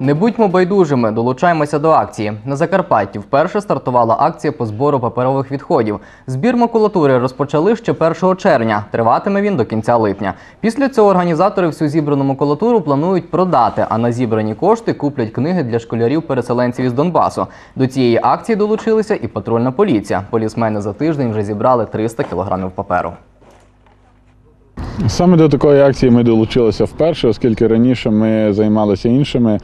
Не будьмо байдужими, долучаємося до акції. На Закарпатті вперше стартувала акція по збору паперових відходів. Збір макулатури розпочали ще 1 червня. Триватиме він до кінця липня. Після цього організатори всю зібрану макулатуру планують продати, а на зібрані кошти куплять книги для школярів-переселенців із Донбасу. До цієї акції долучилися і патрульна поліція. Полісмени за тиждень вже зібрали 300 кілограмів паперу. Саме до такої акції ми долучилися вперше, оскільки раніше ми займалися іншими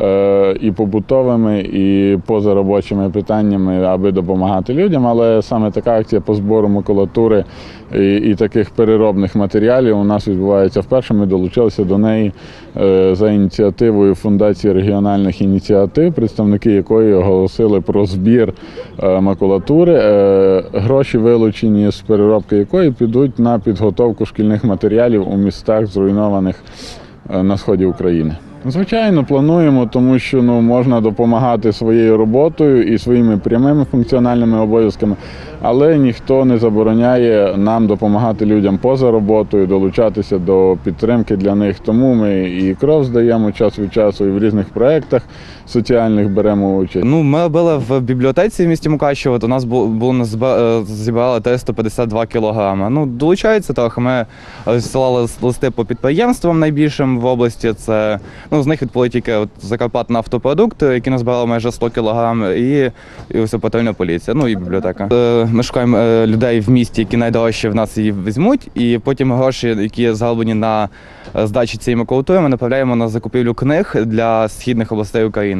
е, і побутовими, і позаробочими питаннями, аби допомагати людям. Але саме така акція по збору макулатури і, і таких переробних матеріалів у нас відбувається вперше. Ми долучилися до неї е, за ініціативою Фундації регіональних ініціатив, представники якої оголосили про збір е, макулатури. Гроші, вилучені з переробки якої підуть на підготовку шкільних матеріалів у містах, зруйнованих е, на сході України. Звичайно, плануємо, тому що ну можна допомагати своєю роботою і своїми прямими функціональними обов'язками, але ніхто не забороняє нам допомагати людям поза роботою, долучатися до підтримки для них. Тому ми і кров здаємо час від часу, і в різних проєктах соціальних беремо участь. Ну, ми робили в бібліотеці в місті Мукачево. У нас було, е, зібрали 352 кілограми. Ну, долучаються трохи. Ми розсилали листи по підприємствам найбільшим в області. Це ну з них відповіли тільки от Закарпат автопродукт, які назбирали майже 100 кілограм, і, і ось патрульна поліція. Ну і бібліотека. Е, Ми шукаємо е, людей в місті, які найдорожче в нас її візьмуть, і потім гроші, які зароблені на е, здачі цієї макулатури, ми направляємо на закупівлю книг для східних областей України.